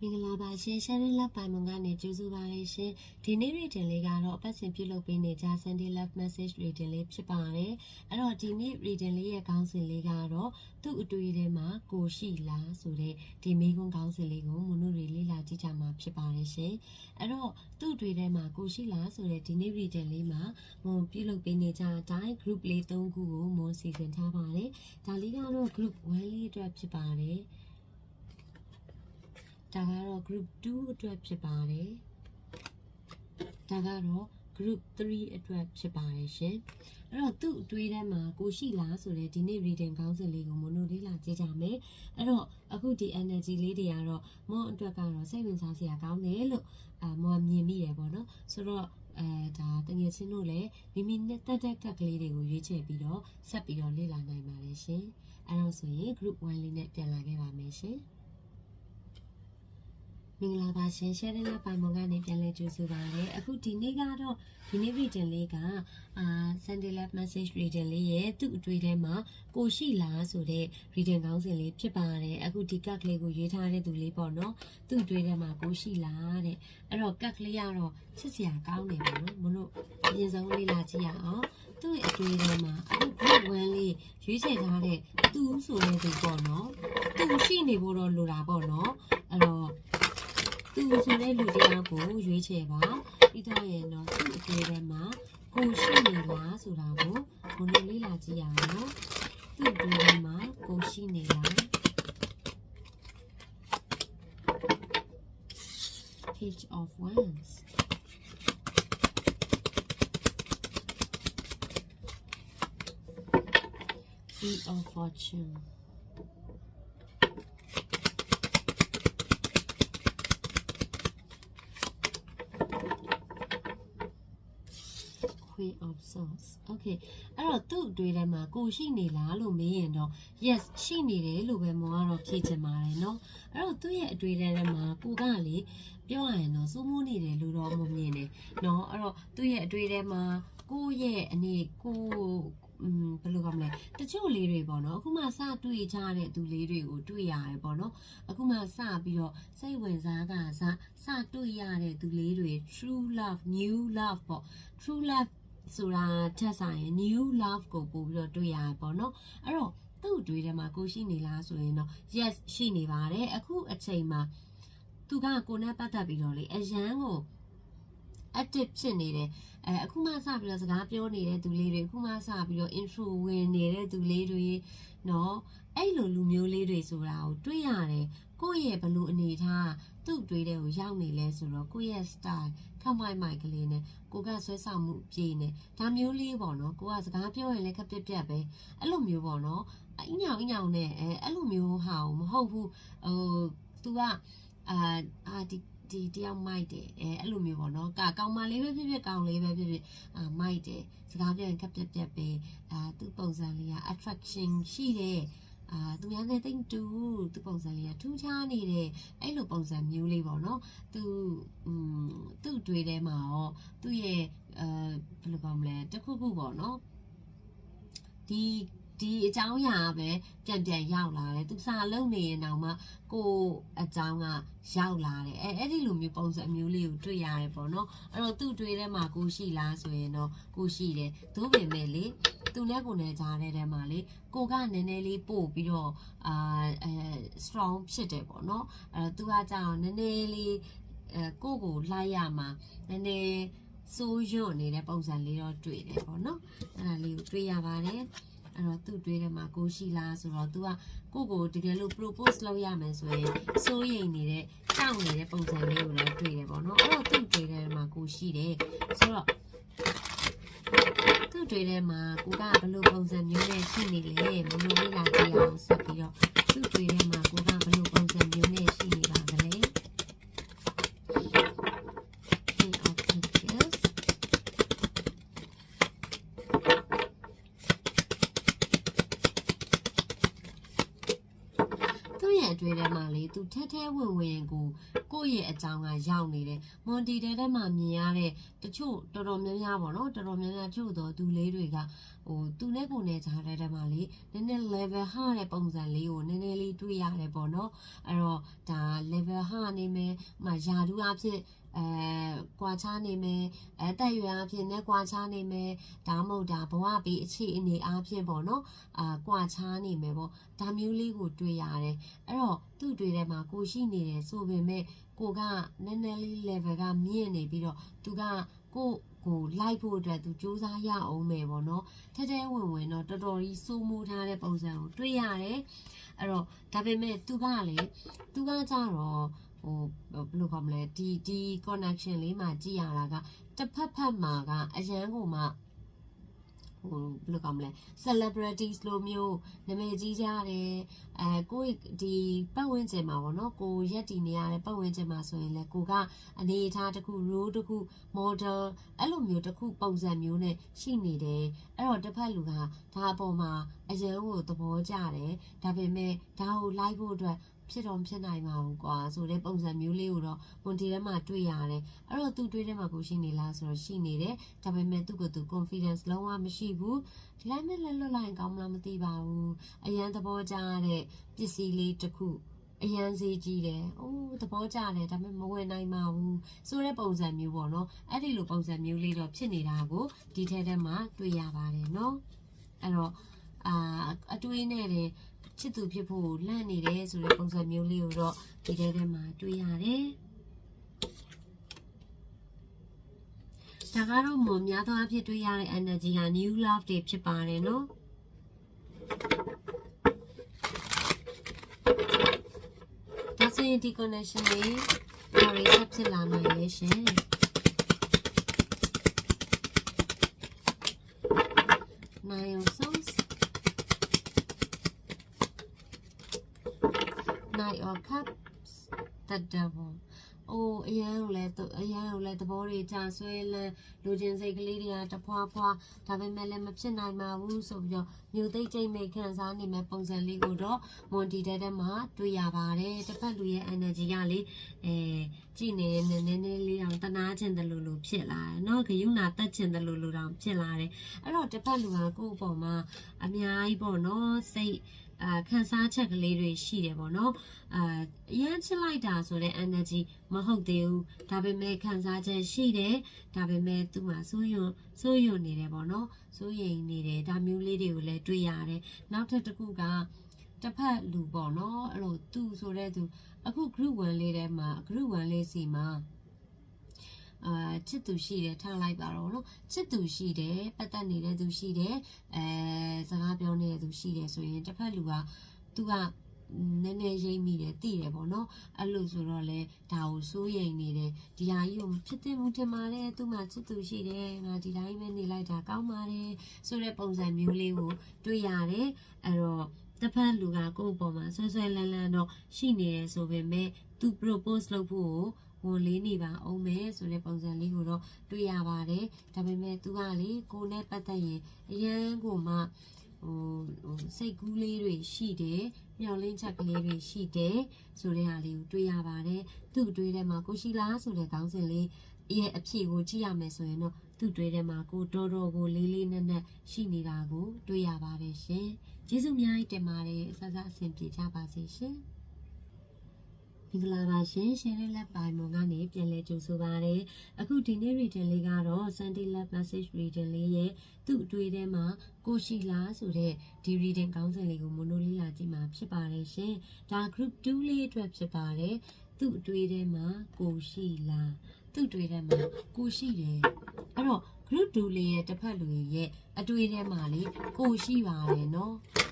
မင်္ဂလာပါရှင် Sharing Love ပိုင်မုံကနေကြိုဆိုပါရရှင်ဒီနေ့ reading လေးကတော့အပတ်စဉ်ပြုလုပ်ပေးနေကြ Sunday Love Message reading လေးဖြစ်ပါတယ်အဲ့တော့ဒီနေ့ reading လေးရဲ့ခေါင်းစဉ်လေးကတော့သူ့အတွေ့အထဲမှာကိုရှိလားဆိုတဲ့ဒီမိကုန်းခေါင်းစဉ်လေးကိုမနုတွေလေ့လာကြည့်ကြမှာဖြစ်ပါတယ်ရှင်အဲ့တော့သူ့အတွေ့အထဲမှာကိုရှိလားဆိုတဲ့ဒီနေ့ reading လေးမှာမွန်ပြုလုပ်ပေးနေကြအတိုင်း group လေး၃ခုကိုမွန်စီစဉ်ထားပါတယ်ဒါလေးကတော့ group 1လေးအတွက်ဖြစ်ပါတယ် ဒါကတော့ group 2အတွက်ဖြစ်ပါတယ်ဒါကတော့ group 3အတွက်ဖြစ်ပါတယ်ရှင်အဲ့တော့သူ့အတွေးထဲမှာကိုရှိလားဆိုတဲ့ဒီနေ့ reading ခေါင်းစဉ်လေးကိုမနိုလေးလာကြည့်ကြမယ်အဲ့တော့အခုဒီ energy လေးတွေကတော့မော့အတွက်ကတော့စိတ်ဝင်စားစရာကောင်းတယ်လို့အာမော်မြင်မိတယ်ပေါ့နော်ဆိုတော့အဲဒါတငယ်ချင်းတို့လည်းမိမိနဲ့တက်တက်ကက်ကလေးတွေကိုရွေးချယ်ပြီးတော့ဆက်ပြီးတော့လေ့လာနိုင်ပါတယ်ရှင်အဲ့တော့ဆိုရင် group 1လေးနဲ့ပြန်လာခဲ့ပါမယ်ရှင် မင်္ဂလာပါရှင် sharing လက်ပိုင်မုံကနေပြန်လဲကြိုဆိုပါရစေအခုဒီနေ့ကတော့ဒီနေ့ reading လေးကအာ Sunday Love Message reading လေးရဲ့သူ့အတွေ့ထဲမှာကိုရှိလားဆိုတဲ့ reading ကောင်းစဉ်လေးဖြစ်ပါတယ်အခုဒီ card လေးကိုရွေးထားတဲ့သူလေးပေါ့နော်သူ့အတွေ့ထဲမှာကိုရှိလားတဲ့အဲ့တော့ card လေးကတော့ချစ်စရာကောင်းတယ်ပေါ့နော်မလို့အရင်ဆုံးလေးလာကြည့်ရအောင်သူ့ရဲ့အတွေ့ထဲမှာအခု group 1လေးရွေးချယ်ထားတဲ့သူဆိုတဲ့သူပေါ့နော်သူရှိနေဖို့တော့လိုတာပေါ့နော် အဲ့တော့သူဆိုတဲ့လူတရားကိုရွေးချယ်ပါပြီးတော့ရင်တော့သူ့အတွေ့ထဲမှာကိုရှိနေလားဆိုတာကိုဘုံလေးလေးလာကြည့်ရအောင်နော်သူ့အတွေ့ထဲမှာကိုရှိနေလား page of wands wheel of fortune Queen of Swords Okay အဲ့တော့သူ့အတွေ့ထဲမှာကိုရှိနေလားလို့မေးရင်တော့ yes ရှိနေတယ်လို့ပဲမောကတော့ဖြေချင်ပါတယ်เนาะအဲ့တော့သူ့ရဲ့အတွေ့ထဲထဲမှာကိုကလေပြောရရင်တော့စိုးမိုးနေတယ်လို့တော့မမြင်နဲ့เนาะအဲ့တော့သူ့ရဲ့အတွေ့ထဲမှာကိုရဲ့အနေကိုอืมဘယ်လိုကောင်းမလဲတချို့လေးတွေပေါ့နော်အခုမှစတွေ့ကြတဲ့သူလေးတွေကိုတွေ့ရတယ်ပေါ့နော်အခုမှစပြီးတော့စိတ်ဝင်စားကစစတွေ့ရတဲ့သူလေးတွေ true love new love ပေါ့ true love ဆိုတာထက်ဆိုင်ရင် new love ကိုပို့ပြီးတော့တွေ့ရပေါ့နော်အဲ့တော့သူ့အတွေ့ထဲမှာကိုရှိနေလားဆိုရင်တော့ yes ရှိနေပါတယ်အခုအချိန်မှာသူကကိုနဲ့ပတ်သက်ပြီးတော့လေအရန်ကို active ဖြစ်နေတယ်အဲအခုမှစပြီးတော့စကားပြောနေတဲ့သူလေးတွေအခုမှစပြီးတော့ intro ဝင်နေတဲ့သူလေးတွေเนาะအဲ့လိုလူမျိုးလေးတွေဆိုတာကိုတွေ့ရတယ်ကိုယ့်ရဲ့ဘလို့အနေထားသူ့တွေးတဲ့ကိုရောက်နေလဲဆိုတော့ကိုယ့်ရဲ့ style ခမိုင်မိုက်ကလေးနဲ့ကိုကဆွဲဆောင်မှုအပြည့်နဲ့ဒါမျိုးလေးပေါ့နော်ကိုကစကားပြောရင်လည်းခက်ပြက်ပြက်ပဲအဲ့လိုမျိုးပေါ့နော်အညောင်အညောင်နဲ့အဲအဲ့လိုမျိုးဟာကိုမဟုတ်ဘူးဟို तू ကအာအာဒီ ဒီတယောက်မိုက်တယ်အဲအဲ့လိုမျိုးပေါ့နော်ကကောင်မလေးပဲဖြစ်ဖြစ်ကောင်လေးပဲဖြစ်ဖြစ်အာမိုက်တယ်စကားပြောရင်ခက်ပြက်ပြက်ပဲအာသူ့ပုံစံလေးက attraction ရှိတယ်အာသူများနဲ့တိတ်တူသူပုံစံလေးကထူးခြားနေတယ်အဲ့လိုပုံစံမျိုးလေးပေါ့နော်သူอืมသူ့တွေးထဲမှာရောသူ့ရဲ့အဲဘယ်လိုကောင်းမလဲတစ်ခုခုပေါ့နော်ဒီ ဒီအကြောင်းအရာကပဲပြန်ပြန်ရောက်လာတယ်သူစာလုံးနေရင်တော့မှကိုအကြောင်းကရောက်လာတယ်အဲအဲ့ဒီလိုမျိုးပုံစံမျိုးလေးကိုတွေ့ရတယ်ပေါ့နော်အဲ့တော့သူ့တွေးထဲမှာကိုရှိလားဆိုရင်တော့ကိုရှိတယ်သို့ပေမဲ့လေသူနဲ့ကိုနဲ့ကြားတဲ့ထဲမှာလေကိုကနည်းနည်းလေးပို့ပြီးတော့အာအဲ strong ဖြစ်တယ်ပေါ့နော်အဲ့တော့သူကကြောင်နည်းနည်းလေးအဲကိုကိုလိုက်ရမှာနည်းနည်းစိုးရွံ့နေတဲ့ပုံစံလေးတော့တွေ့တယ်ပေါ့နော်အဲ့ဒါလေးကိုတွေ့ရပါတယ် အဲ့တော့သူ့တွေးထဲမှာကိုရှိလားဆိုတော့ तू ကကိုကိုတကယ်လို့ propose လုပ်ရမယ်ဆိုရင်စိုးရိမ်နေတဲ့ကြောက်နေတဲ့ပုံစံလေးကိုလည်းတွေ့တယ်ပေါ့နော်အဲ့တော့သူ့တွေးထဲမှာကိုရှိတယ်ဆိုတော့သူ့တွေးထဲမှာကိုကဘယ်လိုပုံစံမျိုးနဲ့ရှိနေလဲမလို့လေးလာကြည့်အောင်ဆက်ပြီးတော့သူ့တွေးထဲမှာကိုကဘယ်လိုပုံစံမျိုးနဲ့ရှိနေပါသလဲ King of Pentacles သူ့ရဲ့အတွေ့အထဲမှာလေသူထက်ထဲဝင်ဝင်ကိုကိုယ့် ရဲ့အကြောင်းကရောက်နေတယ်မွန်တီတဲထဲမှာမြင်ရတဲ့တချို့တော်တော်များများပေါ့နော်တော်တော်များများချို့တော့သူလေးတွေကဟိုသူနဲ့ကိုနဲ့ကြားတဲ့တည်းမှာလေနည်းနည်း level ဟာတဲ့ပုံစံလေးကိုနည်းနည်းလေးတွေ့ရတယ်ပေါ့နော်အဲ့တော့ဒါ level ဟာနေမယ်ဟိုမှာယာဒူအဖြစ် အဲကွာခြားနေမယ်အဲတက်ရွယ်အဖြစ်နဲ့ကွာခြားနေမယ်ဒါမှမဟုတ်ဒါဘဝပြီးအခြေအနေအဖြစ်ပေါ့နော်အာကွာခြားနေမယ်ပေါ့ဒါမျိုးလေးကိုတွေ့ရတယ်အဲ့တော့သူ့တွေ့ထဲမှာကိုရှိနေတယ်ဆိုပေမဲ့ကိုကနည်းနည်းလေး level ကမြင့်နေပြီးတော့သူကကိုကိုလိုက်ဖို့အတွက်သူစူးစမ်းရအောင်မယ်ပေါ့နော်ထဲထဲဝင်ဝင်တော့တော်တော်ကြီးစိုးမိုးထားတဲ့ပုံစံကိုတွေ့ရတယ်အဲ့တော့ဒါပေမဲ့သူကလေသူကကြတော့ ဟိုဘယ်လိုခေါ်မလဲဒီဒီ connection လေးမှာကြည့်ရတာကတစ်ဖက်ဖက်မှာကအရန်ကိုမှဟိုဘယ်လိုကောင်းမလဲ celebrities လိုမျိုးနာမည်ကြီးကြတယ်အဲကိုယ့်ဒီပတ်ဝန်းကျင်မှာပေါ့နော်ကိုရက်တည်နေရတဲ့ပတ်ဝန်းကျင်မှာဆိုရင်လေကိုကအနေအထားတစ်ခု role တစ်ခု model အဲ့လိုမျိုးတစ်ခုပုံစံမျိုးနဲ့ရှိနေတယ်အဲ့တော့တစ်ဖက်လူကဒါအပေါ်မှာအရန်ကိုသဘောကျတယ်ဒါပေမဲ့ဒါကိုလိုက်ဖို့အတွက် ဖြစ်တော့မဖြစ်နိုင်ပါဘူးကွာဆိုတဲ့ပုံစံမျိုးလေးကိုတော့မွန်တီထဲမှာတွေ့ရတယ်အဲ့တော့သူတွေ့ထဲမှာကိုရှိနေလားဆိုတော့ရှိနေတယ်ဒါပေမဲ့သူ့ကိုသူ confidence လုံးဝမရှိဘူးဒီတိုင်းမဲ့လက်လွတ်လိုက်ရင်ကောင်းမလားမသိပါဘူးအရန်သဘောကျတဲ့ပစ္စည်းလေးတစ်ခုအရန်စီကြီးတယ်။အိုးသဘောကျတယ်ဒါပေမဲ့မဝယ်နိုင်ပါဘူး။ဆိုတဲ့ပုံစံမျိုးပေါ့နော်။အဲ့ဒီလိုပုံစံမျိုးလေးတော့ဖြစ်နေတာကိုဒီထဲထဲမှာတွေ့ရပါတယ်နော်။အဲ့တော့အာအတွေးနဲ့တယ် ချစ်သူဖြစ်ဖို့လန့်နေတယ်ဆိုတဲ့ပုံစံမျိုးလေးကိုတော့ဒီထဲထဲမှာတွေ့ရတယ်ဒါကတော့မများသောအားဖြင့်တွေ့ရတဲ့ energy ဟာ new love တွေဖြစ်ပါတယ်နော်ဒါဆိုရင်ဒီ connection လေးဘာတွေဆက်ဖြစ်လာနိုင်လဲရှင် Nine of Swords Knight of Cups The Devil အိုးအရန်ကိုလည်းအရန်ကိုလည်းသဘောတွေကြာဆွဲလန်းလူချင်းစိတ်ကလေးတွေကတဖွာဖွာဒါပေမဲ့လည်းမဖြစ်နိုင်ပါဘူးဆိုပြီးတော့မြို့သိမ့်ကျိတ်မိတ်ခံစားနေမဲ့ပုံစံလေးကိုတော့မွန်တီတဲတဲမှာတွေ့ရပါတယ်တစ်ဖက်လူရဲ့ energy ကလေအဲကြည်နေနေနေနေလေးအောင်တနာခြင်းတလူလူဖြစ်လာတယ်เนาะဂယုဏတက်ခြင်းတလူလူတောင်ဖြစ်လာတယ်အဲ့တော့တစ်ဖက်လူကကိုယ့်အပေါ်မှာအများကြီးပေါ့เนาะစိတ် အာခန်းစားချက်ကလေးတွေရှိတယ်ပေါ့နော်အာအရန်ချစ်လိုက်တာဆိုတဲ့ energy မဟုတ်သေးဘူးဒါပေမဲ့ခန်းစားချက်ရှိတယ်ဒါပေမဲ့သူ့မှာစိုးရုံစိုးရုံနေတယ်ပေါ့နော်စိုးရိမ်နေတယ်ဒါမျိုးလေးတွေကိုလည်းတွေ့ရတယ်နောက်ထပ်တစ်ခုကတစ်ဖက်လူပေါ့နော်အဲ့လိုသူဆိုတဲ့သူအခု group 1လေးထဲမှာ group 1လေးစီမှာ အာချစ်သူရှိတယ်ထားလိုက်ပါတော့နော်ချစ်သူရှိတယ်ပတ်သက်နေတဲ့သူရှိတယ်အဲစကားပြောနေတဲ့သူရှိတယ်ဆိုရင်တစ်ဖက်လူကသူကနည်းနည်းရိမ့်မိတယ်သိတယ်ပေါ့နော်အဲ့လိုဆိုတော့လေဒါကိုစိုးရိမ်နေတယ်ဒီဟာကြီးကိုဖြစ်တင်မှုတင်ပါတယ်သူမှချစ်သူရှိတယ်ငါဒီတိုင်းပဲနေလိုက်တာကောင်းပါတယ်ဆိုတဲ့ပုံစံမျိုးလေးကိုတွေ့ရတယ်အဲ့တော့တစ်ဖက်လူကကိုယ့်အပေါ်မှာဆွဲဆွဲလန်းလန်းတော့ရှိနေတယ်ဆိုပေမဲ့သူ propose လုပ်ဖို့ကို ဝန်လေးနေပါအောင်မယ်ဆိုတဲ့ပုံစံလေးကိုတော့တွေ့ရပါတယ်ဒါပေမဲ့သူကလေကိုနဲ့ပတ်သက်ရင်အရန်ကိုမှဟိုဟိုစိတ်ကူးလေးတွေရှိတယ်မျောလင်းချက်ကလေးတွေရှိတယ်ဆိုတဲ့ဟာလေးကိုတွေ့ရပါတယ်သူ့အတွေ့ထဲမှာကိုရှိလားဆိုတဲ့ခေါင်းစဉ်လေးရဲ့အဖြစ်ကိုကြည့်ရမယ်ဆိုရင်တော့သူ့တွေ့ထဲမှာကိုတော်တော်ကိုလေးလေးနက်နက်ရှိနေတာကိုတွေ့ရပါတယ်ရှင်ကျေးဇူးအများကြီးတင်ပါတယ်အဆအဆအဆင်ပြေကြပါစေရှင်မ င်္ဂလာပါရှင်ရှင်လေးလက်ပိုင်မွန်ကနေပြန်လဲကြိုဆိုပါရစေအခုဒီနေ့ reading လေးကတော့ Sunday Lab Message reading လေးရဲ့သူ့အတွေ့အထဲမှာကိုရှိလားဆိုတဲ့ဒီ reading ကောင်းစဉ်လေးကိုမနိုလေးလာကြည့်မှာဖြစ်ပါတယ်ရှင်ဒါ group 2လေးအတွက်ဖြစ်ပါတယ်သူ့အတွေ့အထဲမှာကိုရှိလားသူ့အတွေ့အထဲမှာကိုရှိတယ်အဲ့တော့ group 2လေးရဲ့တစ်ဖက်လူရဲ့အတွေ့အထဲမှာလေကိုရှိပါတယ်เ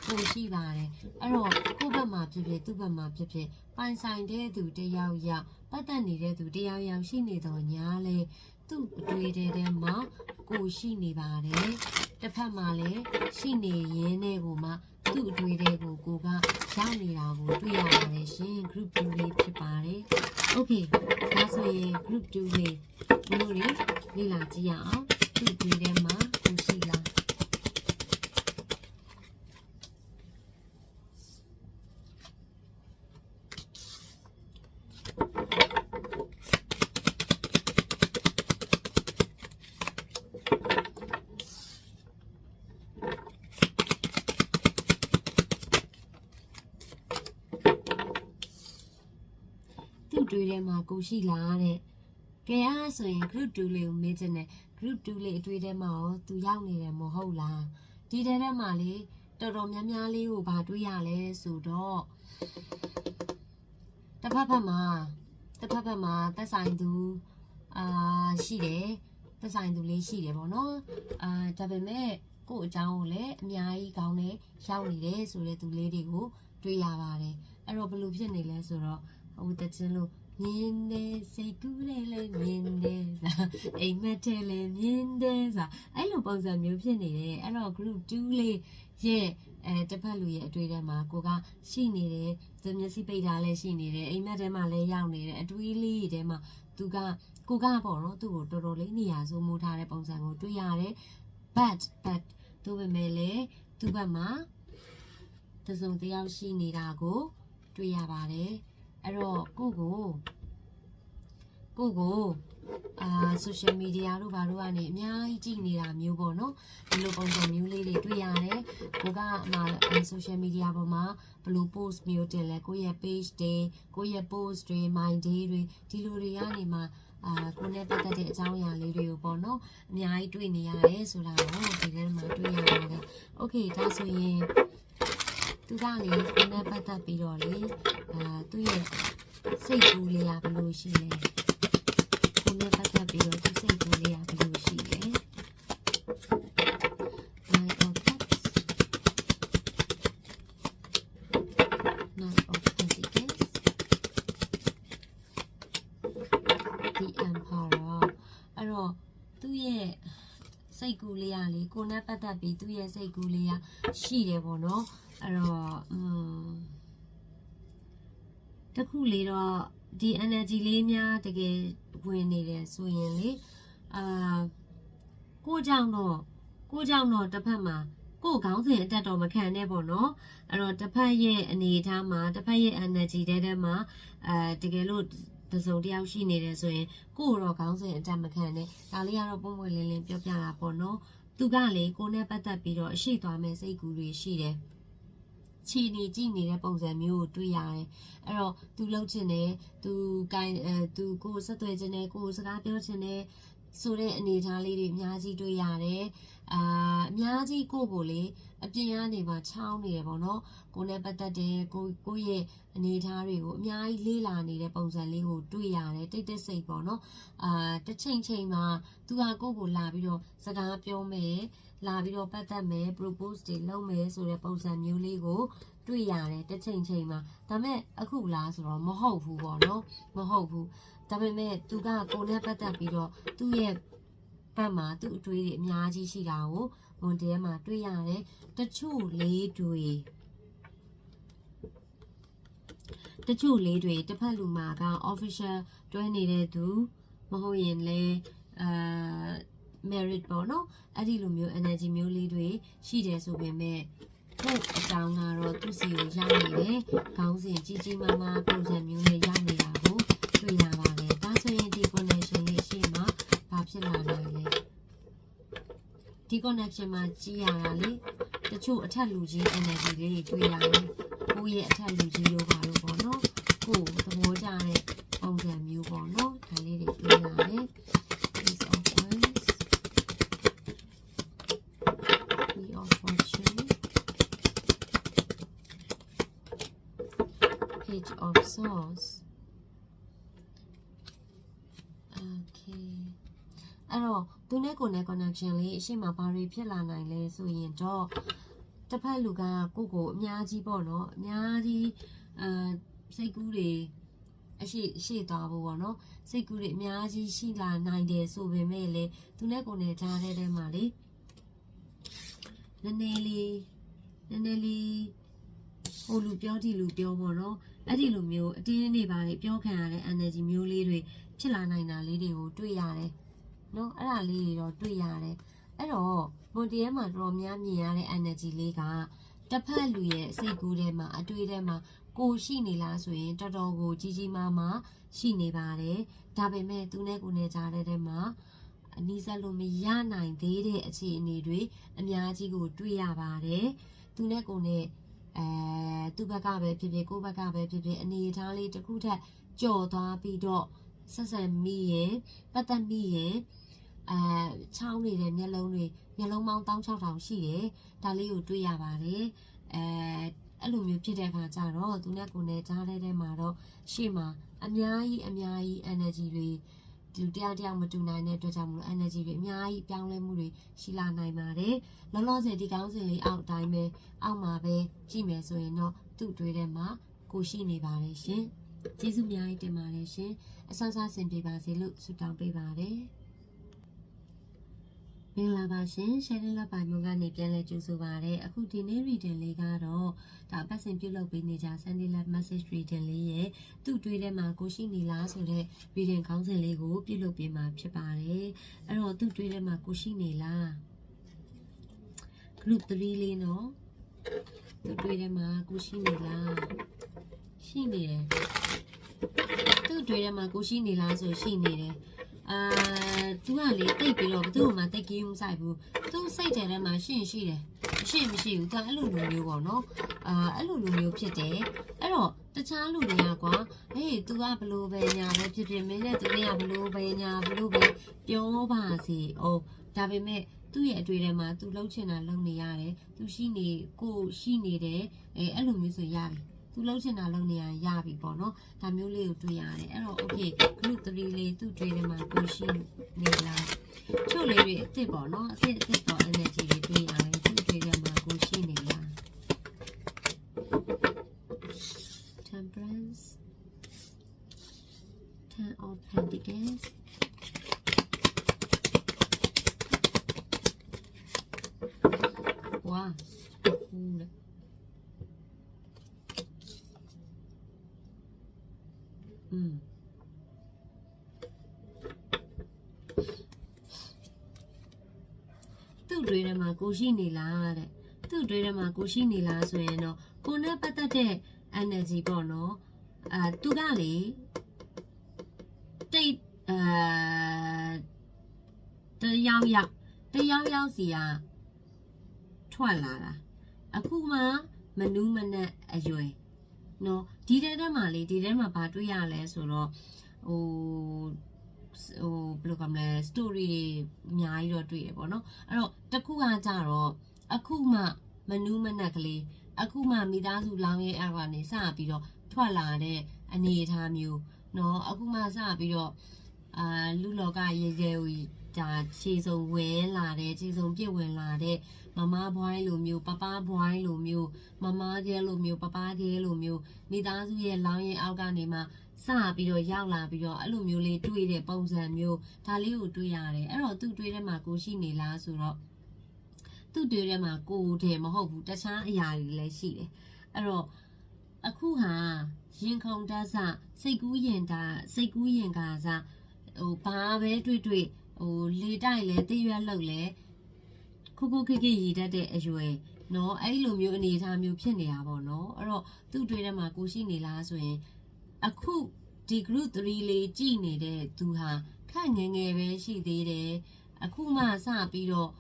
ပုံရှိပါတယ်အဲ့တော့ကိုယ့်ဘက်မှာဖြစ်ဖြစ်သူ့ဘက်မှာဖြစ်ဖြစ်ပိုင်ဆိုင်တဲ့သူတယောက်ယောက်ပတ်သက်နေတဲ့သူတယောက်ယောက်ရှိနေတော့ညာလဲသူ့အတွေ့အကြုံထဲမှာကိုရှိနေပါတယ်တစ်ဖက်မှာလည်းရှိနေရင်းနဲ့ကိုမှသူ့အတွေ့အကြုံကိုကိုကရောက်နေတာကိုတွေ့ရပါတယ်ရှင် group 2လေးဖြစ်ပါတယ် okay ဒါဆိုရင် group 2လေးဘို့လေးလေ့လာကြည့်ရအောင် group 2ထဲမှာကိုရှိလား ကိုရှိလားတဲ့ကဲအားဆိုရင် group 2လေးကိုမေးချင်တယ် group 2လေးအတွေ့ထဲမှာရောသူရောက်နေတယ်မဟုတ်လားဒီထဲထဲမှာလေတော်တော်များများလေးကိုဗာတွေ့ရလဲဆိုတော့တစ်ဖက်ဖက်မှာတစ်ဖက်ဖက်မှာသက်ဆိုင်သူအာရှိတယ်သက်ဆိုင်သူလေးရှိတယ်ပေါ့နော်အာဒါပေမဲ့ကို့အကြောင်းကိုလည်းအများကြီးကောင်းနေရောက်နေတယ်ဆိုတဲ့သူလေးတွေကိုတွေ့ရပါတယ်အဲ့တော့ဘယ်လိုဖြစ်နေလဲဆိုတော့ဟိုတချင်းလို့ မြင်တယ်စိတ်ကူးတယ်လည်းမြင်တယ်စာအိမ်မက်တယ်လည်းမြင်တယ်စာအဲ့လိုပုံစံမျိုးဖြစ်နေတယ်အဲ့တော့ group 2လေးရဲ့အဲတစ်ဖက်လူရဲ့အတွေ့အထဲမှာကိုကရှိနေတယ်သူမျက်စိပိတ်ထားလည်းရှိနေတယ်အိမ်မက်ထဲမှာလည်းရောက်နေတယ်အတွေးလေးတွေထဲမှာသူကကိုကပေါ့နော်သူ့ကိုတော်တော်လေးနေရာဆိုးမိုးထားတဲ့ပုံစံကိုတွေ့ရတယ် but but သူပဲမဲ့လေသူ့ဘက်မှာတစုံတစ်ယောက်ရှိနေတာကိုတွေ့ရပါတယ် အဲ့တော့ကိုကိုကိုကိုအာ social media တို့ဘာတို့ကနေအများကြီးကြည့်နေတာမျိုးပေါ့နော်ဒီလိုပုံစံမျိုးလေးတွေတွေ့ရတယ်ကိုကမှ social media ပေါ်မှာဘယ်လို post မျိုးတင်လဲကိုယ့်ရဲ့ page တွေကိုယ့်ရဲ့ post တွေ my day တွေဒီလိုတွေကနေမှအာကိုနဲ့ပတ်သက်တဲ့အကြောင်းအရာလေးတွေကိုပေါ့နော်အများကြီးတွေ့နေရတယ်ဆိုတာကိုဒီထဲမှာတွေ့ရပါတယ်။ Okay ဒါဆိုရင် သူကလေကိုနဲ့ပတ်သက်ပြီးတော့လေအာသူ့ရဲ့စိတ်ကူးလေးကဘယ်လိုရှိလဲ။ကိုနဲ့ပတ်သက်ပြီးတော့သူစိတ်ကူးလေးကဘယ်လိုရှိလဲ။ Nine of Cups Nine of Pentacles The Emperor အဲ့တော့သူ့ရဲ့စိတ်ကူးလေးကလေကိုနဲ့ပတ်သက်ပြီးသူ့ရဲ့စိတ်ကူးလေးကရှိတယ်ပေါ့နော် အဲ့တော့อืมတခုလေးတော့ဒီ energy လေးများတကယ်ဝင်နေတယ်ဆိုရင်လေအာကိုကြောင့်တော့ကိုကြောင့်တော့တစ်ဖက်မှာကိုခေါင်းစဉ်အတက်တော့မခံနဲ့ပေါ့နော်အဲ့တော့တစ်ဖက်ရဲ့အနေအထားမှာတစ်ဖက်ရဲ့ energy တဲတဲမှာအဲတကယ်လို့တစုံတစ်ယောက်ရှိနေတယ်ဆိုရင်ကို့တော့ခေါင်းစဉ်အတက်မခံနဲ့ဒါလေးကတော့ပုံပွင့်လင်းလင်းပြောပြတာပေါ့နော်သူကလေကိုနဲ့ပတ်သက်ပြီးတော့အရှိသွားမဲ့စိတ်ကူးတွေရှိတယ် ချီနေကြည့်နေတဲ့ပုံစံမျိုးကိုတွေ့ရတယ်အဲ့တော့သူလှုပ်ချင်တယ်သူကိုင်အဲသူကိုယ်ဆက်သွယ်ချင်တယ်ကိုယ်စကားပြောချင်တယ်ဆိုတဲ့အနေအထားလေးတွေအများကြီးတွေ့ရတယ်အာအများကြီးကိုယ့်ကိုလေအပြင်ကနေမှချောင်းနေတယ်ပေါ့နော်ကိုယ်နဲ့ပတ်သက်တယ်ကိုကိုယ့်ရဲ့အနေအထားတွေကိုအများကြီးလေးလာနေတဲ့ပုံစံလေးကိုတွေ့ရတယ်တိတ်တိတ်ဆိတ်ပေါ့နော်အာတစ်ချိန်ချိန်မှာသူကကိုယ့်ကိုလာပြီးတော့စကားပြောမယ် လာပြီးတော့ပတ်သက်မယ် propose တွေလုပ်မယ်ဆိုတဲ့ပုံစံမျိုးလေးကိုတွေ့ရတယ်တစ်ချိန်ချိန်မှာဒါပေမဲ့အခုလားဆိုတော့မဟုတ်ဘူးပေါ့နော်မဟုတ်ဘူးဒါပေမဲ့သူကကိုယ်နဲ့ပတ်သက်ပြီးတော့သူ့ရဲ့ဘက်မှာသူ့အတွေးတွေအများကြီးရှိတာကိုဝန်တဲမှာတွေ့ရတယ်တချို့လေးတွေတချို့လေးတွေတစ်ဖက်လူမှာက official တွဲနေတဲ့သူမဟုတ်ရင်လည်းအာ merit ပေါ့နော်အဲ့ဒီလိုမျိုး energy မျိုးလေးတွေရှိတယ်ဆိုပေမဲ့ကိုယ့်အကြောင်းကတော့သူ့စီကိုရောက်နေတယ်ခေါင်းစဉ်ကြီးကြီးမားမားပုံစံမျိုးနဲ့ရောက်နေတာကိုတွေ့ရပါတယ်ဒါဆိုရင်ဒီ connection လေးရှိမှဘာဖြစ်လာနိုင်လဲဒီ connection မှာကြည့်ရတာလေတချို့အထက်လူကြီး energy လေးတွေတွေ့ရတယ်ကိုယ့်ရဲ့အထက်လူကြီးရောပါလို့ပေါ့နော်ကိုယ်သဘောကျတဲ့ပုံစံမျိုးပေါ့နော်ဒါလေးတွေတွေ့ရတယ် Ace of Wands Wheel of Fortune Page of Swords Okay အဲ့တော့သူနဲ့ကိုယ်နဲ့ connection လေးအရှိမဘာတွေဖြစ်လာနိုင်လဲဆိုရင်တော့တစ်ဖက်လူကကိုယ့်ကိုအများကြီးပေါ့နော်အများကြီးအာစိတ်ကူးတွေအရှိရှိသွားဖို့ပေါ့နော်စိတ်ကူးတွေအများကြီးရှိလာနိုင်တယ်ဆိုပေမဲ့လေသူနဲ့ကိုယ်နဲ့ကြားတဲ့တဲမှာလေနည်းနည်းလေးနည်းနည်းလေးဟိုလူပြောဒီလူပြောပေါ့နော် အဲ့ဒီလိုမျိုးအတင်းနေပါလေပြောခံရတဲ့ energy မျိုးလေးတွေဖြစ်လာနိုင်တာလေးတွေကိုတွေ့ရတယ်နော်အဲ့ဒါလေးတွေတော့တွေ့ရတယ်အဲ့တော့မွန်တီရဲမှာတော်တော်များမြင်ရတဲ့ energy လေးကတစ်ဖက်လူရဲ့စိတ်ကူးထဲမှာအတွေ့ထဲမှာကိုရှိနေလားဆိုရင်တော်တော်ကိုကြီးကြီးမားမားရှိနေပါတယ်ဒါပေမဲ့သူနဲ့ကိုနဲ့ကြားတဲ့ထဲမှာအနည်းဆက်လို့မရနိုင်သေးတဲ့အခြေအနေတွေအများကြီးကိုတွေ့ရပါတယ်သူနဲ့ကိုနဲ့ အဲသူ့ဘက်ကပဲဖြစ်ဖြစ်ကိုယ့်ဘက်ကပဲဖြစ်ဖြစ်အနေအထားလေးတစ်ခုထက်ကြော်သွားပြီးတော့ဆက်ဆံမိရင်ပတ်သက်မိရင်အဲချောင်းနေတဲ့မျက်လုံးတွေမျက်လုံးပေါင်း16000ရှိတယ်ဒါလေးကိုတွေ့ရပါတယ်အဲအဲ့လိုမျိုးဖြစ်တဲ့အခါကျတော့သူနဲ့ကိုယ်နဲ့ကြားတဲ့ထဲမှာတော့ရှေ့မှာအများကြီးအများကြီး energy တွေ ဒီတရားတရားမတူနိုင်တဲ့အတွက်ကြောင့်မလို့ energy တွေအများကြီးပြောင်းလဲမှုတွေရှိလာနိုင်ပါတယ်လောလောဆယ်ဒီကောင်းစဉ်လေးအောက်တိုင်းပဲအောက်မှာပဲကြည့်မယ်ဆိုရင်တော့သူ့တွေးထဲမှာကိုရှိနေပါတယ်ရှင်ကျေးဇူးအများကြီးတင်ပါတယ်ရှင်အဆဆဆင်ပြေပါစေလို့ဆုတောင်းပေးပါတယ် မင်္ဂလာပါရှင် Sharing Lab by Moon ကနေပြန်လည်ကြိုဆိုပါရစေအခုဒီနေ့ reading လေးကတော့ဒါပတ်စင်ပြုတ်လုပ်ပေးနေကြ Sunday Lab Message Reading လေးရဲ့သူ့တွေးထဲမှာကိုရှိနေလားဆိုတဲ့ reading ခေါင်းစဉ်လေးကိုပြုတ်လုပ်ပေးမှာဖြစ်ပါတယ်အဲ့တော့သူ့တွေးထဲမှာကိုရှိနေလား group 3လေးနော်သူ့တွေးထဲမှာကိုရှိနေလားရှိနေတယ်သူ့တွေးထဲမှာကိုရှိနေလားဆိုရှိနေတယ် အာသူကလေတိတ်ပြီးတော့ဘယ်သူမှတိတ်ကြီးမဆိုင်ဘူးသူစိတ်ထဲထဲမှာရှင့်ရှိတယ်မရှိမရှိဘူးသူအဲ့လိုလိုမျိုးပေါ့နော်အာအဲ့လိုလိုမျိုးဖြစ်တယ်အဲ့တော့တခြားလူတွေကကွာဟေး तू ကဘလို့ပဲညာပဲဖြစ်ဖြစ်မင်းနဲ့သူနဲ့ကဘလို့ပဲညာဘလို့ပဲပြောပါစေအောင်ဒါပေမဲ့သူ့ရဲ့အတွေ့ထဲမှာ तू လှုပ်ချင်တာလှုပ်နေရတယ်။ तू ရှိနေကိုရှိနေတယ်အဲအဲ့လိုမျိုးဆိုရပြီ။ तू လှုပ်ချင်တာလှုပ်နေရရပြီပေါ့နော်။ဒါမျိုးလေးကိုတွေ့ရတယ်။အဲ့တော့ okay group 3လေးသူ့တွေ့ထဲမှာကိုရှိနေလား။ချို့လေးတွေအစ်စ်ပေါ့နော်။အစ်စ်အစ်စ်ပေါ့ energy တွေတွေ့ရတယ်။သူ့တွေ့ထဲမှာကိုရှိနေလား။ temperance ten of pentacles ဝါဟုတ်လေ อืมသူ့တွေထဲမှာကိုရှိနေလားတဲ့သူ့တွေထဲမှာကိုရှိနေလားဆိုရင်တော့ကိုနဲ့ပတ်သက်တဲ့ energy ပေါ့နော်အာသူကလေတိတ်အာတယောက်ယောက်တယောက်ယောက်စီကထွက်လာတာအခုမှမနူးမနက်အရွယ်နော် ဒီတဲတဲမှာလေဒီတဲမှာဘာတွေ့ရလဲဆိုတော့ဟိုဟိုဘယ်လိုကမလဲ story တွေအများကြီးတော့တွေ့ရပေါ့နော်အဲ့တော့တစ်ခုကကြတော့အခုမှမနူးမနက်ကလေးအခုမှမိသားစုလောင်းရဲ့အကနေစပြီးတော့ထွက်လာတဲ့အနေအထားမျိုးเนาะအခုမှစပြီးတော့အာလူလောကရေရေကို ဒါခြေစုံဝင်လာတဲ့ခြေစုံပြည့်ဝင်လာတဲ့မမဘွိုင်းလိုမျိုးပပဘွိုင်းလိုမျိုးမမကဲလိုမျိုးပပကဲလိုမျိုးမိသားစုရဲ့လောင်းရင်အောက်ကနေမှစပြီးတော့ရောက်လာပြီးတော့အဲ့လိုမျိုးလေးတွေ့တဲ့ပုံစံမျိုးဒါလေးကိုတွေ့ရတယ်အဲ့တော့သူ့တွေ့ထဲမှာကိုရှိနေလားဆိုတော့သူ့တွေ့ထဲမှာကိုတယ်မဟုတ်ဘူးတခြားအရာတွေလည်းရှိတယ်အဲ့တော့အခုဟာရင်ခုန်တတ်စစိတ်ကူးရင်တာစိတ်ကူးရင်ကာစားဟိုဘာပဲတွေ့တွေ့ ဟိုလေတိုက်လဲတရွက်လှုပ်လဲခုခုခိခိရည်တတ်တဲ့အရွယ်နော်အဲ့လိုမျိုးအနေအထားမျိုးဖြစ်နေတာပေါ့နော်အဲ့တော့သူ့တွေ့ထဲမှာကိုရှိနေလားဆိုရင်အခုဒီ group 3လေးကြည်နေတဲ့သူဟာခက်ငယ်ငယ်ပဲရှိသေးတယ်အခုမှစပြီးတော့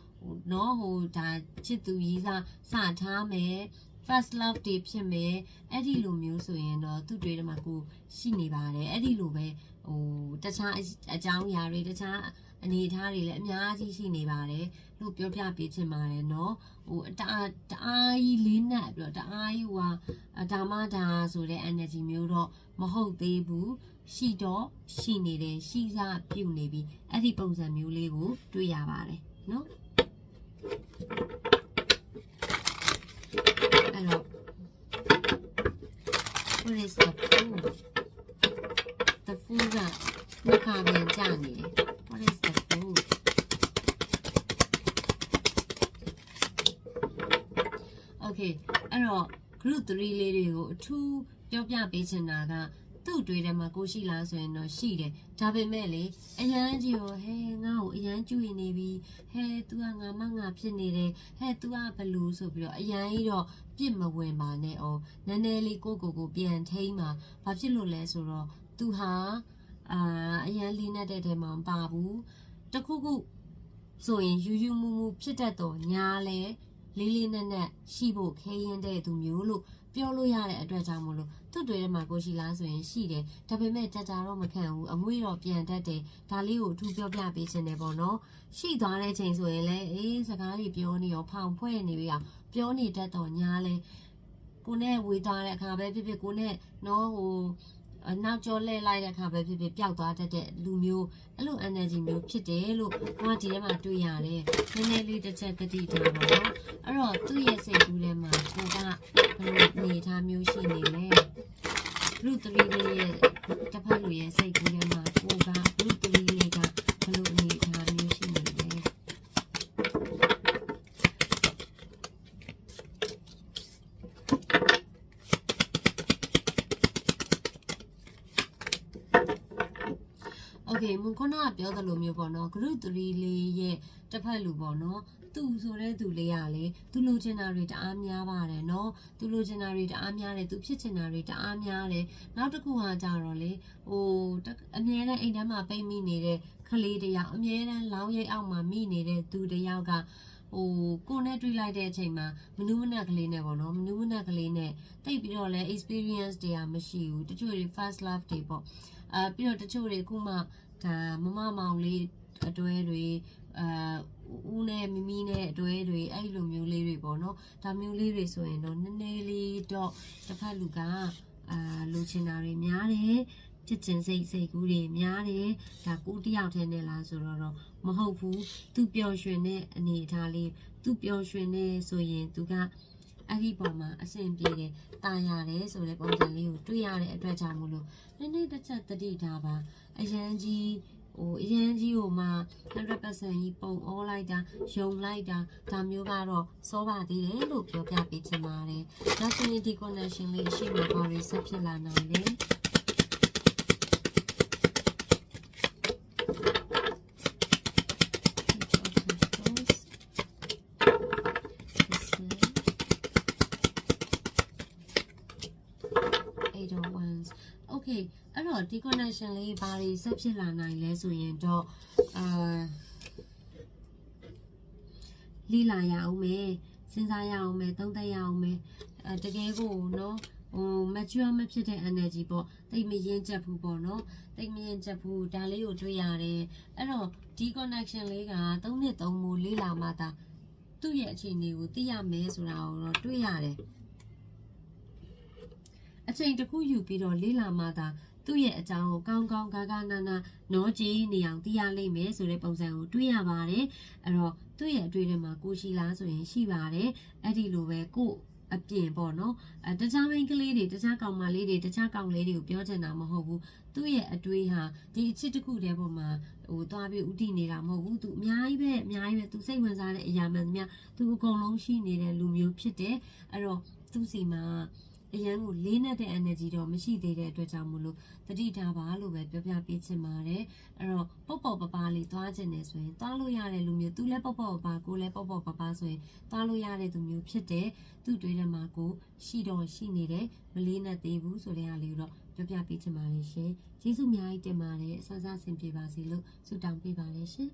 နော်ဟိုဒါချစ်သူရေးစားစထားမယ် first love တွေဖြစ်မယ်အဲ့ဒီလိုမျိုးဆိုရင်တော့သူ့တွေ့ထဲမှာကိုရှိနေပါတယ်အဲ့ဒီလိုပဲဟိုတခြားအကြောင်းအရာတွေတခြား အနေအထားတွေလည်းအများကြီးရှိနေပါတယ်လို့ပြောပြပေးချင်ပါတယ်เนาะဟိုတအားတအားကြီးလေးနက်ပြီးတော့တအားကြီးဟိုဟာဒါမှဒါဆိုတဲ့ energy မျိုးတော့မဟုတ်သေးဘူးရှိတော့ရှိနေတယ်ရှိစားပြုတ်နေပြီအဲ့ဒီပုံစံမျိုးလေးကိုတွေ့ရပါတယ်เนาะအဲ့တော့ what is the food the food ကနှစ်ခါပြန်ကြနေတယ် okay အဲ့တော့ group 3လေးတွေကိုအထူးပြောပြပေးချင်တာကသူ့တွေးထဲမှာကိုရှိလားဆိုရင်တော့ရှိတယ်ဒါပေမဲ့လေအရန်ကြီးရောဟဲငါ့ကိုအရန်ကျွေနေပြီဟဲ तू ကငါမငါဖြစ်နေတယ်ဟဲ तू ကဘလူးဆိုပြီးတော့အရန်ကြီးတော့ပြစ်မဝင်ပါနဲ့အောင်နည်းနည်းလေးကိုကိုကိုပြန်ထိန်းပါဘာဖြစ်လို့လဲဆိုတော့ तू ဟာအာအရန်လေးနဲ့တဲ့ထဲမှာမပါဘူးတခုခုဆိုရင်ယူယူမူမူဖြစ်တတ်တော့ညာလဲ လေးလေးနက်နက်ရှိဖို့ခဲရင်တဲ့သူမျိုးလို့ပြောလို့ရတဲ့အတွက်ကြောင့်မလို့သူ့တွေထဲမှာကိုရှိလားဆိုရင်ရှိတယ်ဒါပေမဲ့ကြာကြာတော့မခံဘူးအမွေတော့ပြန်တတ်တယ်ဒါလေးကိုအထူးပြောပြပေးခြင်းတယ်ပေါ့နော်ရှိသွားတဲ့ချိန်ဆိုရင်လည်းအေးစကားတွေပြောနေရောဖောင်ဖွဲ့နေပြီအောင်ပြောနေတတ်တော့ညာလဲကိုနဲ့ဝေသွားတဲ့အခါပဲဖြစ်ဖြစ်ကိုနဲ့နော်ဟိုအ နောက်ကျော်လှည့်လိုက်တဲ့အခါပဲဖြစ်ဖြစ်ပျောက်သွားတတ်တဲ့လူမျိုးအဲ့လို energy မျိုးဖြစ်တယ်လို့ကိုကဒီထဲမှာတွေ့ရတယ်နည်းနည်းလေးတစ်ချက်တတိထားပါတော့အဲ့တော့သူ့ရဲ့စိတ်ကူးထဲမှာကိုကဘယ်လိုအနေထားမျိုးရှိနေလဲလူတရီလေးရဲ့တစ်ဖက်လူရဲ့စိတ်ကူးထဲမှာကိုကလူတရီ ကေမခုနကပြောသလိုမျိုးပေါ့နော် group 3လေးရဲ့တစ်ဖက်လူပေါ့နော်သူဆိုတဲ့သူလေးရလေသူလိုချင်တာတွေတအားများပါတယ်နော်သူလိုချင်တာတွေတအားများတယ်သူဖြစ်ချင်တာတွေတအားများတယ်နောက်တစ်ခုဟာကြတော့လေဟိုအမြဲတမ်းအိမ်ထဲမှာပိတ်မိနေတဲ့ကလေးတယောက်အမြဲတမ်းလောင်းရိပ်အောက်မှာမိနေတဲ့သူတယောက်ကဟိုကိုနဲ့တွေ့လိုက်တဲ့အချိန်မှာမနူးမနက်ကလေးနဲ့ပေါ့နော်မနူးမနက်ကလေးနဲ့တိတ်ပြီးတော့လဲ experience တွေကမရှိဘူးတချို့တွေ first love တွေပေါ့အာပြီးတော့တချို့တွေခုမှ ဒါမမမောင်လေးအတွဲတွေအာဦးနဲ့မမီနဲ့အတွဲတွေအဲ့လိုမျိုးလေးတွေပေါ့နော်ဒါမျိုးလေးတွေဆိုရင်တော့နည်းနည်းလေးတော့တစ်ဖက်လူကအာလိုချင်တာတွေများတယ်ဖြစ်ချင်စိတ်စိတ်ကူးတွေများတယ်ဒါကိုတယောက်တည်းနဲ့လားဆိုတော့တော့မဟုတ်ဘူးသူပျော်ရွှင်တဲ့အနေအထားလေးသူပျော်ရွှင်နေဆိုရင်သူက အဲ့ဒီပုံမှာအဆင်ပြေတယ်တာရတယ်ဆိုတဲ့ပုံစံလေးကိုတွေ့ရတဲ့အတွက်ကြောင့်မို့လို့နည်းနည်းတစ်ချက်တတိထားပါအရန်ကြီးဟိုအရန်ကြီးကိုမှ100%ကြီးပုံအောလိုက်တာယုံလိုက်တာဒါမျိုးကတော့စောပါသေးတယ်လို့ပြောပြပေးချင်ပါတယ်။ဒါဆိုရင်ဒီ connection လေးအရှိမပါရီဆက်ဖြစ်လာနိုင်တယ်။ eight oh ones okay အဲ့တော့ ဒီ connection လေးဘာတွေဆက်ဖြစ်လာနိုင်လဲဆိုရင်တော့အာလီလာရအောင်မယ်စဉ်းစားရအောင်မယ်သုံးသပ်ရအောင်မယ်အဲတကယ်ကိုနော်ဟို mature မဖြစ်တဲ့ energy ပေါ့တိတ်မရင်ချက်ဘူးပေါ့နော်တိတ်မရင်ချက်ဘူးဒါလေးကိုတွေ့ရတယ်အဲ့တော့ဒီ connection လေးက3နှစ်3မိုးလေးလာမှသာသူ့ရဲ့အခြေအနေကိုသိရမယ်ဆိုတာကိုတော့တွေ့ရတယ်အချိန်တစ်ခုယူပြီးတော့လေးလာမှသာ သူ့ရဲ့အကြောင်းကိုကောင်းကောင်းဂါဂါနာနာနောကြည်နေအောင်သိရလိမ့်မယ်ဆိုတဲ့ပုံစံကိုတွေးရပါတယ်အဲ့တော့သူ့ရဲ့အတွေ့အထဲမှာကိုရှိလားဆိုရင်ရှိပါတယ်အဲ့ဒီလိုပဲကိုအပြင်ပေါ့နော်အဲတခြားမိန်းကလေးတွေတခြားကောင်မလေးတွေတခြားကောင်လေးတွေကိုပြောချင်တာမဟုတ်ဘူးသူ့ရဲ့အတွေ့ဟာဒီအချစ်တစ်ခုတည်းပေါ်မှာဟိုသွားပြီးဥတည်နေတာမဟုတ်ဘူးသူအများကြီးပဲအများကြီးပဲသူစိတ်ဝင်စားတဲ့အရာမှန်သမျှသူအကုန်လုံးရှိနေတဲ့လူမျိုးဖြစ်တယ်အဲ့တော့သူ့စီမှာ အရန်ကိုလေးနဲ့တဲ့ energy တော့မရှိသေးတဲ့အတွက်ကြောင့်မလို့တတိထားပါလို့ပဲပြောပြပေးချင်ပါတယ်အဲ့တော့ပေါ့ပေါ့ပပလေးသွားခြင်းနေဆိုရင်သွားလို့ရတဲ့လူမျိုးသူလည်းပေါ့ပေါ့ပပကိုလည်းပေါ့ပေါ့ပပဆိုရင်သွားလို့ရတဲ့သူမျိုးဖြစ်တယ်သူ့တွေးထဲမှာကိုရှိတော့ရှိနေတယ်မလေးနဲ့သေးဘူးဆိုတဲ့အားလေးကိုတော့ပြောပြပေးချင်ပါတယ်ရှင်ကျေးဇူးအများကြီးတင်ပါတယ်အဆအဆဆင်ပြေပါစေလို့ဆုတောင်းပေးပါတယ်ရှင်